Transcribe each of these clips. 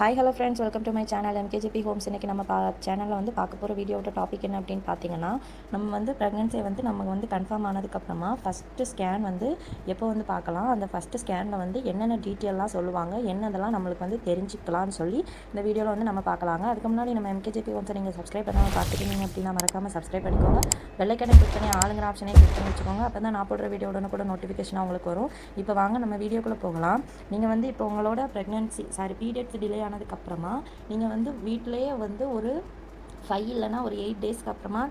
Hi hello friends welcome to my channel MKGB homes இன்றைக்கி நம்ம பா சேனலில் வந்து பார்க்க போகிற வீடியோட டாபிக் என்ன அப்படின்னு பார்த்தீங்கன்னா நம்ம வந்து ப்ரெக்னென்சியை வந்து நம்ம வந்து கன்ஃபார்ம் ஆனதுக்கப்புறமா ஃபஸ்ட்டு ஸ்கேன் வந்து எப்போ வந்து பார்க்கலாம்? அந்த ஃபஸ்ட்டு ஸ்கேனில் வந்து என்னென்ன டீட்டெயிலெலாம் சொல்லுவாங்க? என்னதெல்லாம் நம்மளுக்கு வந்து தெரிஞ்சுக்கலாம்னு சொல்லி இந்த வீடியோவில் வந்து நம்ம பார்க்கலாங்க. அதுக்கு முன்னாடி நம்ம எம்கேஜிபி ஹோம்ஸை நீங்கள் சப்ஸ்கிரைப் பண்ணாமல் பார்த்துக்கிட்டீங்க அப்படின்னா மறக்காமல் சப்ஸ்கிரைப் பண்ணிக்கோங்க. வெள்ளைக்கடை கிளிக் பண்ணி ஆளுங்கிற ஆப்ஷனே கிளிக் பண்ணி வச்சுக்கோங்க. அப்போ தான் நான் போடுற வீடியோட கூட நோட்டிஃபிகேஷன் உங்களுக்கு வரும். இப்போ வாங்க நம்ம வீடியோக்குள்ளே போகலாம். நீங்கள் வந்து இப்போ உங்களோட ப்ரெக்னென்சி சாரி பீரியட்ஸ் டிலே ஆனதுக்கப்புறமா நீங்கள் வந்து வீட்டிலேயே வந்து ஒரு ஃபைவ் இல்லைனா ஒரு எயிட் டேஸ்க்கு அப்புறமா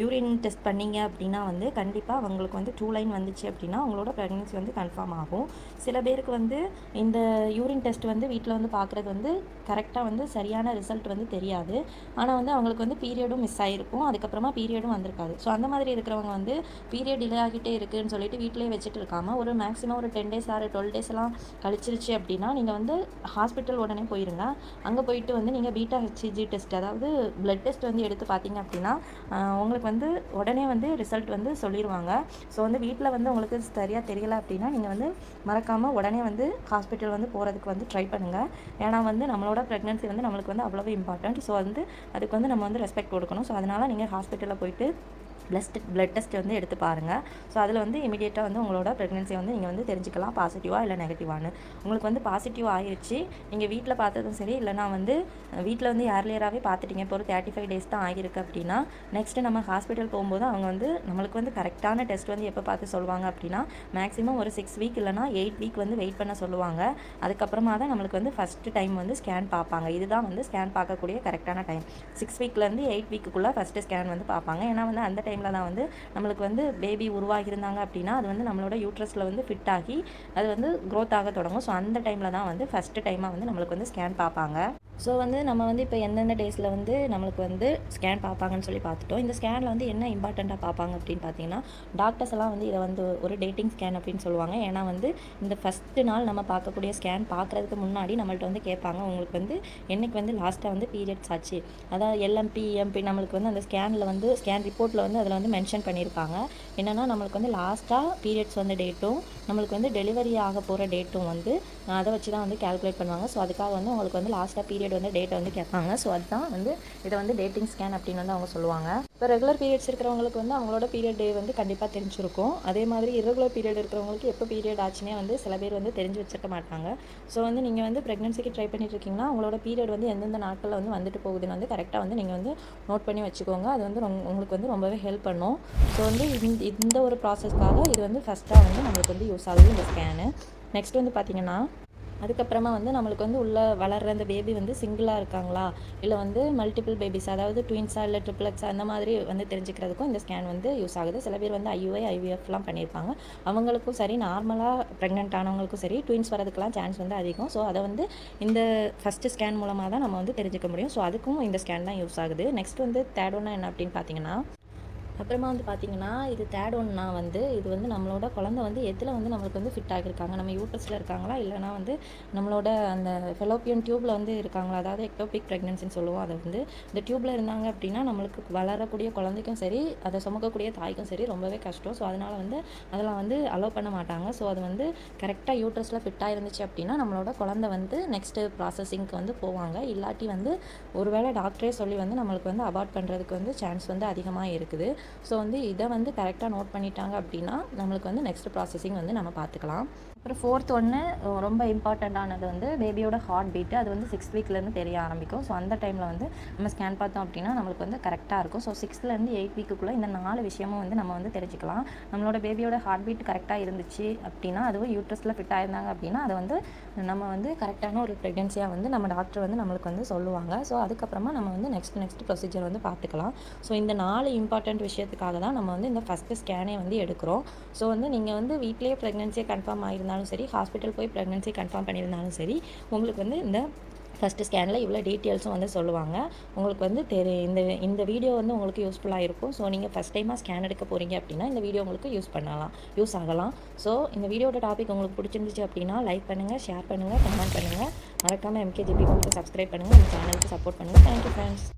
யூரின் டெஸ்ட் பண்ணீங்க அப்படின்னா வந்து கண்டிப்பாக அவங்களுக்கு வந்து டூ லைன் வந்துச்சு அப்படின்னா அவங்களோட ப்ரெக்னன்சி வந்து கன்ஃபார்ம் ஆகும். சில பேருக்கு வந்து இந்த யூரின் டெஸ்ட் வந்து வீட்டில் வந்து பார்க்குறது வந்து கரெக்டாக வந்து சரியான ரிசல்ட் வந்து தெரியாது. ஆனால் வந்து அவங்களுக்கு வந்து பீரியடும் மிஸ் ஆகிருக்கும் அதுக்கப்புறமா பீரியடும் வந்திருக்காது. ஸோ அந்த மாதிரி இருக்கிறவங்க வந்து பீரியட் டிலே ஆகிட்டே இருக்குதுன்னு சொல்லிட்டு வீட்டிலேயே வச்சுட்டு இருக்காமல் ஒரு மேக்ஸிமம் ஒரு டென் டேஸ் ஆறு டுவெல் டேஸ்லாம் கழிச்சிருச்சு அப்படின்னா நீங்கள் வந்து ஹாஸ்பிட்டல் உடனே போயிருங்க. அங்கே போயிட்டு வந்து நீங்கள் பீட்டா ஹெச்ஜி டெஸ்ட் அதாவது பிளட் டெஸ்ட் வந்து எடுத்து பார்த்தீங்க அப்படின்னா உங்களுக்கு வந்து உடனே வந்து ரிசல்ட் வந்து சொல்லிடுவாங்க ஸோ வந்து வீட்டில் வந்து உங்களுக்கு சரியாக தெரியலை அப்படின்னா நீங்கள் வந்து மறக்காமல் உடனே வந்து ஹாஸ்பிட்டல் வந்து போகிறதுக்கு வந்து ட்ரை பண்ணுங்கள் ஏன்னா வந்து நம்மளோட ப்ரெக்னென்சி வந்து நம்மளுக்கு வந்து அவ்வளோ இம்பார்ட்டண்ட் ஸோ வந்து அதுக்கு வந்து நம்ம வந்து ரெஸ்பெக்ட் கொடுக்கணும். ஸோ அதனால் நீங்கள் ஹாஸ்பிட்டலில் போயிட்டு ப்ளஸ் பிளட் டெஸ்ட் வந்து எடுத்து பாருங்கள் ஸோ அதில் வந்து இமீடியட்டாக வந்து உங்களோட ப்ரெக்னென்சி வந்து நீங்கள் வந்து தெரிஞ்சுக்கலாம் பாசிட்டிவாக இல்லை நெகட்டிவானு உங்களுக்கு வந்து பாசிட்டிவ் ஆகிடுச்சு நீங்கள் வீட்டில் பார்த்ததும் சரி இல்லைனா வந்து வீட்டில் வந்து ஏர்லியராகவே பார்த்துட்டீங்க இப்போ ஒரு தேர்ட்டி ஃபைவ் டேஸ் தான் ஆகிருக்கு அப்படின்னா நெக்ஸ்ட்டு நம்ம ஹாஸ்பிட்டல் போகும்போது அவங்க வந்து நம்மளுக்கு வந்து கரெக்டான டெஸ்ட் வந்து எப்போ பார்த்து சொல்லுவாங்க அப்படின்னா மேக்ஸிமம் ஒரு சிக்ஸ் வீக் இல்லைனா எயிட் வீக் வந்து வெயிட் பண்ண சொல்லுவாங்க. அதுக்கப்புறமா தான் நம்மளுக்கு வந்து ஃபஸ்ட்டு டைம் வந்து ஸ்கேன் பார்ப்பாங்க. இதுதான் வந்து ஸ்கேன் பார்க்கக்கூடிய கரெக்டான டைம் சிக்ஸ் வீக்லேருந்து எயிட் வீக்குள்ளே ஃபஸ்ட்டு ஸ்கேன் வந்து பார்ப்பாங்க. ஏன்னா வந்து அந்த டைம் டைமில் தான் வந்து நம்மளுக்கு வந்து பேபி உருவாகியிருந்தாங்க அப்படின்னா அது வந்து நம்மளோட யூட்ரஸில் வந்து ஃபிட் ஆகி அது வந்து க்ரோத் ஆக தொடங்கும். ஸோ அந்த டைமில் தான் வந்து ஃபஸ்ட்டு டைமாக வந்து நம்மளுக்கு வந்து ஸ்கேன் பார்ப்பாங்க. ஸோ வந்து நம்ம வந்து இப்போ எந்தெந்த டேஸில் வந்து நம்மளுக்கு வந்து ஸ்கேன் பார்ப்பாங்கன்னு சொல்லி பார்த்துட்டோம். இந்த ஸ்கேனில் வந்து என்ன இம்பார்ட்டண்ட்டாக பார்ப்பாங்க அப்படின்னு பார்த்தீங்கன்னா டாக்டர்ஸ் எல்லாம் வந்து இதை வந்து ஒரு டேட்டிங் ஸ்கேன் அப்படின்னு சொல்லுவாங்க. ஏன்னா வந்து இந்த ஃபஸ்ட்டு நாள் நம்ம பார்க்கக்கூடிய ஸ்கேன் பார்க்குறதுக்கு முன்னாடி நம்மள்ட்ட வந்து கேட்பாங்க. உங்களுக்கு வந்து என்னைக்கு வந்து லாஸ்ட்டாக வந்து பீரியட்ஸ் ஆச்சு. அதாவது எல்எம்பி எம்பி நம்மளுக்கு வந்து அந்த ஸ்கேனில் வந்து ஸ்கேன் ரிப்போர்ட்டில் வந்து அதில் வந்து மென்ஷன் பண்ணியிருப்பாங்க. என்னென்னா நம்மளுக்கு வந்து லாஸ்ட்டாக பீரியட்ஸ் வந்து டேட்டும் நம்மளுக்கு வந்து டெலிவரி ஆக போகிற டேட்டும் வந்து அதை வச்சு தான் வந்து கேல்குலேட் பண்ணுவாங்க. ஸோ அதுக்காக வந்து உங்களுக்கு வந்து லாஸ்ட்டாக பீரியட் பீரியட் வந்து டேட்டை வந்து கேட்பாங்க. ஸோ அதுதான் வந்து இதை வந்து டேட்டிங் ஸ்கேன் அப்படின்னு வந்து அவங்க சொல்லுவாங்க. இப்போ ரெகுலர் பீரியட்ஸ் இருக்கிறவங்களுக்கு வந்து அவங்களோட பீரியட் டே வந்து கண்டிப்பாக தெரிஞ்சிருக்கும். அதே மாதிரி இரகுலர் பீரியட் இருக்கிறவங்களுக்கு எப்போ பீரியட் ஆச்சுன்னே வந்து சில பேர் வந்து தெரிஞ்சு வச்சிருக்க மாட்டாங்க. ஸோ வந்து நீங்கள் வந்து ப்ரெக்னன்சிக்கு ட்ரை பண்ணிட்டு இருக்கீங்கன்னா அவங்களோட பீரியட் வந்து எந்தெந்த நாட்களில் வந்து வந்துட்டு போகுதுன்னு வந்து கரெக்டாக வந்து நீங்கள் வந்து நோட் பண்ணி வச்சுக்கோங்க. அது வந்து உங்களுக்கு வந்து ரொம்பவே ஹெல்ப் பண்ணும். ஸோ வந்து இந்த ஒரு ப்ராசஸ்க்காக இது வந்து ஃபஸ்ட்டாக வந்து நம்மளுக்கு வந்து யூஸ் ஆகுது இந்த ஸ்கேனு நெக்ஸ்ட் வந்து பார்த்தீங்கன்னா அதுக்கப்புறமா வந்து நம்மளுக்கு வந்து உள்ளே வளர்கிற அந்த பேபி வந்து சிங்கிளாக இருக்காங்களா? இல்லை வந்து மல்டிபிள் பேபிஸ் அதாவது ட்வின்ஸா இல்லை ட்ரிப்ளக்ஸ் அந்த மாதிரி வந்து தெரிஞ்சுக்கிறதுக்கும் இந்த ஸ்கேன் வந்து யூஸ் ஆகுது. சில பேர் வந்து ஐயூஐ ஐவிஎஃப்லாம் பண்ணியிருப்பாங்க. அவங்களுக்கும் சரி நார்மலாக ப்ரெக்னென்ட் ஆனவங்களுக்கும் சரி ட்வின்ஸ் வரதுக்கெலாம் சான்ஸ் வந்து அதிகம். ஸோ அதை வந்து இந்த ஃபஸ்ட்டு ஸ்கேன் மூலமாக தான் நம்ம வந்து தெரிஞ்சுக்க முடியும். ஸோ அதுக்கும் இந்த ஸ்கேன் தான் யூஸ் ஆகுது. நெக்ஸ்ட் வந்து தேர்ட் ஒன்று என்ன அப்படின்னு பார்த்தீங்கன்னா அப்புறமா வந்து பார்த்திங்கன்னா இது தேர்ட் ஒன்னா வந்து இது வந்து நம்மளோட குழந்தை வந்து எதில் வந்து நம்மளுக்கு வந்து ஃபிட் ஆகியிருக்காங்க நம்ம யூட்ரஸில் இருக்காங்களா? இல்லைனா வந்து நம்மளோட அந்த ஃபெலோப்பியன் டியூப்பில் வந்து இருக்காங்களா? அதாவது எக்டோபிக் ப்ரெக்னன்சின்னு சொல்லுவோம். அதை வந்து இந்த டியூப்பில் இருந்தாங்க அப்படின்னா நம்மளுக்கு வளரக்கூடிய குழந்தைக்கும் சரி அதை சுமக்கக்கூடிய தாய்க்கும் சரி ரொம்பவே கஷ்டம். ஸோ அதனால் வந்து அதெல்லாம் வந்து அலோவ் பண்ண மாட்டாங்க. ஸோ அது வந்து கரெக்டாக யூட்ரஸில் ஃபிட்டாக இருந்துச்சு அப்படின்னா நம்மளோட குழந்தை வந்து நெக்ஸ்ட்டு ப்ராசஸிங்க்கு வந்து போவாங்க. இல்லாட்டி வந்து ஒருவேளை டாக்டரே சொல்லி வந்து நம்மளுக்கு வந்து அபார்ட் பண்ணுறதுக்கு வந்து சான்ஸ் வந்து அதிகமாக இருக்குது ஸோ வந்து இதை வந்து கரெக்டாக நோட் பண்ணிட்டாங்க அப்படின்னா நம்மளுக்கு வந்து நெக்ஸ்ட் ப்ராசஸிங் வந்து நம்ம பார்த்துக்கலாம். அப்புறம் ஃபோர்த் ஒன்று ரொம்ப இம்பார்ட்டண்ட்டானது வந்து பேபியோட ஹார்ட் பீட்டு அது வந்து சிக்ஸ் வீக்லேருந்து தெரிய ஆரம்பிக்கும். ஸோ அந்த டைமில் வந்து நம்ம ஸ்கேன் பார்த்தோம் அப்படின்னா நம்மளுக்கு வந்து கரெக்டாக இருக்கும். ஸோ சிக்ஸ்த்லேருந்து எயிட் வீக்குள்ளே இந்த நாலு விஷயமும் வந்து நம்ம வந்து தெரிஞ்சுக்கலாம். நம்மளோட பேபியோட ஹார்ட் பீட் கரெக்டாக இருந்துச்சு அப்படின்னா அதுவும் யூட்ரஸில் ஃபிட் ஆயிருந்தாங்க அப்படின்னா அதை வந்து நம்ம வந்து கரெக்டான ஒரு ப்ரெக்னென்சியாக வந்து நம்ம டாக்டர் வந்து நம்மளுக்கு வந்து சொல்லுவாங்க. ஸோ அதுக்கப்புறமா நம்ம வந்து நெக்ஸ்ட் நெக்ஸ்ட் ப்ரொசீஜர் வந்து பார்த்துக்கலாம். ஸோ இந்த நாலு இம்பார்ட்டண்ட் விஷயம் விஷயத்துக்காக தான் நம்ம வந்து இந்த ஃபஸ்ட்டு ஸ்கேனே வந்து எடுக்கிறோம். ஸோ வந்து நீங்கள் வந்து வீட்லேயே ப்ரெக்னென்சியை கன்ஃபார்ம் ஆகிருந்தாலும் சரி ஹாஸ்பிட்டல் போய் ப்ரெக்னென்சி கன்ஃபார்ம் பண்ணியிருந்தாலும் சரி உங்களுக்கு வந்து இந்த ஃபஸ்ட்டு ஸ்கேனில் இவ்வளோ டீட்டெயில்ஸும் வந்து சொல்லுவாங்க. உங்களுக்கு வந்து தெரி இந்த இந்த வீடியோ வந்து உங்களுக்கு யூஸ்ஃபுல்லாக இருக்கும். ஸோ நீங்கள் ஃபஸ்ட் டைமாக ஸ்கேன் எடுக்க போகிறீங்க அப்படின்னா இந்த வீடியோ உங்களுக்கு யூஸ் பண்ணலாம் யூஸ் ஆகலாம். ஸோ இந்த வீடியோட டாபிக் உங்களுக்கு பிடிச்சிருந்துச்சு அப்படின்னா லைக் பண்ணுங்கள் ஷேர் பண்ணுங்கள் கமெண்ட் பண்ணுங்கள் மறக்காமல் எம்கேஜிபி உங்களுக்கு சப்ஸ்கிரைப் பண்ணுங்கள் இந்த சேனலுக்கு சப்போர்ட் பண்ணுங்கள் தேங்க்யூ ஃப்ரெண்ட்ஸ்